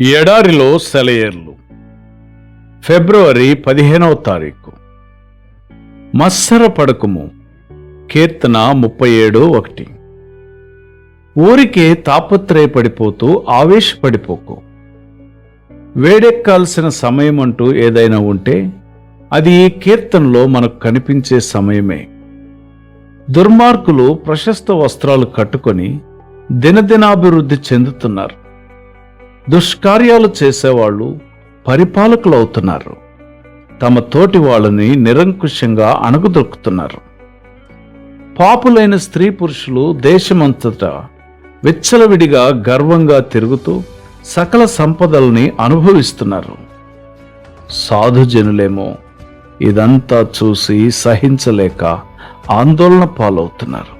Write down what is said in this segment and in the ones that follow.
ఎడారిలో సెలయేర్లు. ఫిబ్రవరి పదిహేనవ తారీఖు. మత్సర పడకము కీర్తన ముప్పై ఏడు ఒకటి. ఊరికే తాపత్రయపడిపోతూ ఆవేశపడిపోకు. వేడెక్కాల్సిన సమయం అంటూ ఏదైనా ఉంటే అది ఈ కీర్తనలో మనకు కనిపించే సమయమే. దుర్మార్గులు ప్రశస్త వస్త్రాలు కట్టుకొని దినదినాభివృద్ధి చెందుతున్నారు. దుష్కార్యాలు చేసేవాళ్ళు పరిపాలకులు అవుతున్నారు తమ తోటి వాళ్ళని నిరంకుశంగా అణగదొక్కుతున్నారు. పాపులైన స్త్రీ పురుషులు దేశమంతటా విచ్చలవిడిగా గర్వంగా తిరుగుతూ సకల సంపదల్ని అనుభవిస్తున్నారు. సాధుజనులేమో ఇదంతా చూసి సహించలేక ఆందోళన పాలవుతున్నారు.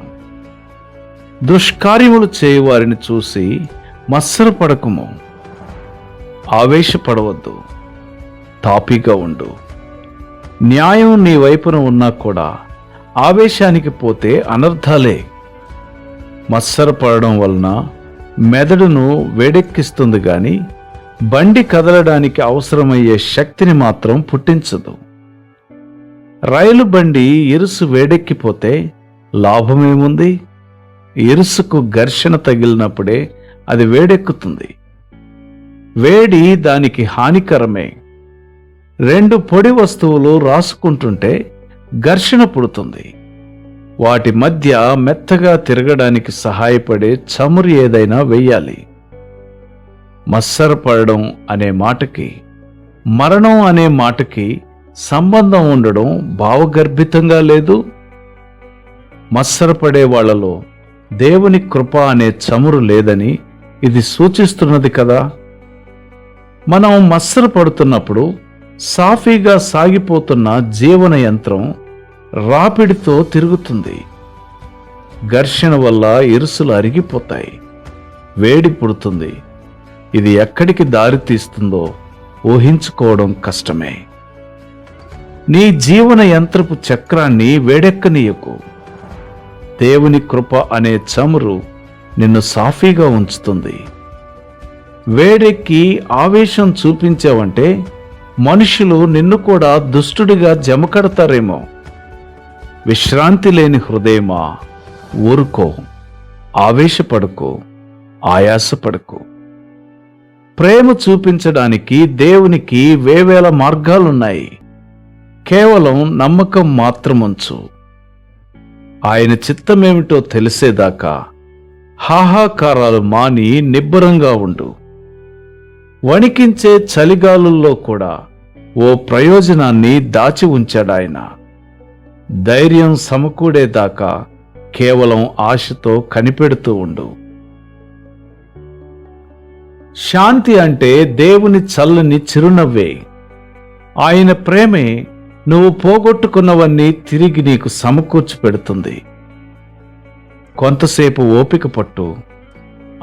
దుష్కార్యములు చేయవారిని చూసి మత్సరపడకము. ఆవేశపడవద్దు. తాపీగా ఉండు. న్యాయం నీ వైపున ఉన్నా కూడా ఆవేశానికి పోతే అనర్థాలే. మత్సరపడడం వలన మెదడును వేడెక్కిస్తుంది కానీ బండి కదలడానికి అవసరమయ్యే శక్తిని మాత్రం పుట్టించదు. రైలు బండి ఇరుసు వేడెక్కిపోతే లాభమేముంది? ఇరుసుకు ఘర్షణ తగిలినప్పుడే అది వేడెక్కుతుంది. వేడి దానికి హానికరమే. రెండు పొడి వస్తువులు రాసుకుంటుంటే ఘర్షణ పుడుతుంది. వాటి మధ్య మెత్తగా తిరగడానికి సహాయపడే చమురు ఏదైనా వెయ్యాలి మస్సరపడడం అనే మాటకి మరణం అనే మాటకి సంబంధం ఉండడం భావగర్భితంగా లేదు? మత్సరపడే వాళ్ళలో దేవుని కృప అనే చమురు లేదని ఇది సూచిస్తున్నది కదా? మనం మత్సర పడుతున్నప్పుడు సాఫీగా సాగిపోతున్న జీవన యంత్రం రాపిడితో తిరుగుతుంది. ఘర్షణ వల్ల ఇరుసులు అరిగిపోతాయి. వేడి పుడుతుంది. ఇది ఎక్కడికి దారితీస్తుందో ఊహించుకోవడం కష్టమే. నీ జీవన యంత్రపు చక్రాన్ని వేడెక్కనీయకు. దేవుని కృప అనే చమురు నిన్ను సాఫీగా ఉంచుతుంది. వేడెక్కి ఆవేశం చూపించావంటే మనుషులు నిన్ను కూడా దుష్టుడిగా జమకడతారేమో. విశ్రాంతి లేని హృదయమా? ఊరుకో. ఆవేశపడుకో. ఆయాసపడుకో. ప్రేమ చూపించడానికి దేవునికి వేవేల మార్గాలున్నాయి. కేవలం నమ్మకం మాత్రముంచు. ఆయన చిత్తమేమిటో తెలిసేదాకా హాహాకారాలు మాని నిబ్బరంగా ఉండు. వణికించే చలిగాలుల్లో కూడా ఓ ప్రయోజనాన్ని దాచి ఉంచాడాయన ధైర్యం సమకూడేదాకా కేవలం ఆశతో కనిపెడుతూ ఉండు. శాంతి అంటే దేవుని చల్లని చిరునవ్వే. ఆయన ప్రేమే నువ్వు పోగొట్టుకున్నవన్నీ తిరిగి నీకు సమకూర్చి పెడుతుంది కొంతసేపు ఓపిక పట్టు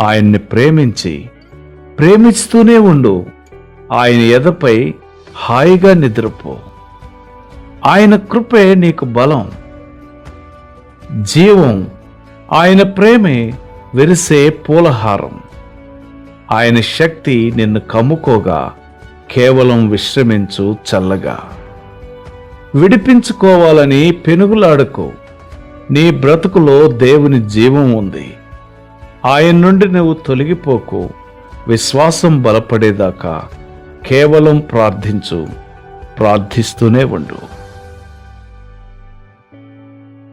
ఆయన్ని ప్రేమించి ప్రేమిస్తూనే ఉండు. ఆయన ఎదపై హాయిగా నిద్రపో. ఆయన కృపే నీకు బలం. జీవం ఆయన ప్రేమే విరిసే పూలహారం. ఆయన శక్తి నిన్ను కమ్ముకోగా కేవలం విశ్రమించు చల్లగా. విడిపించుకోవాలని పెనుగులాడుకో. నీ బ్రతుకులో దేవుని జీవం ఉంది. ఆయన నుండి నువ్వు తొలగిపోకు. విశ్వాసం బలపడేదాకా కేవలం ప్రార్థించు ప్రార్థిస్తూనే ఉండు.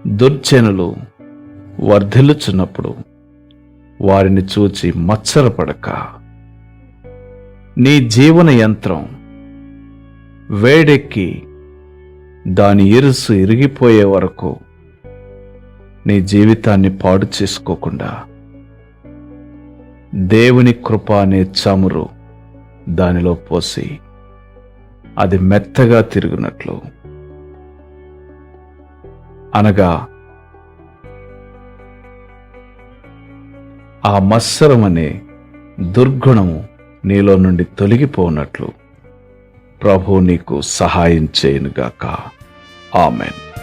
దుర్జనులు వర్ధిల్లుచున్నప్పుడు వారిని చూచి మచ్చరపడక నీ జీవన యంత్రం వేడెక్కి దాని ఇరుసు ఇరిగిపోయే వరకు నీ జీవితాన్ని పాడు చేసుకోకుండా దేవుని కృప అనే చమురు దానిలో పోసి అది మెత్తగా తిరుగునట్లు. అనగా ఆ మత్సరం అనే దుర్గుణము నీలో నుండి తొలగిపోనట్లు. ప్రభు నీకు సహాయం చేయనుగాక. ఆమెన్.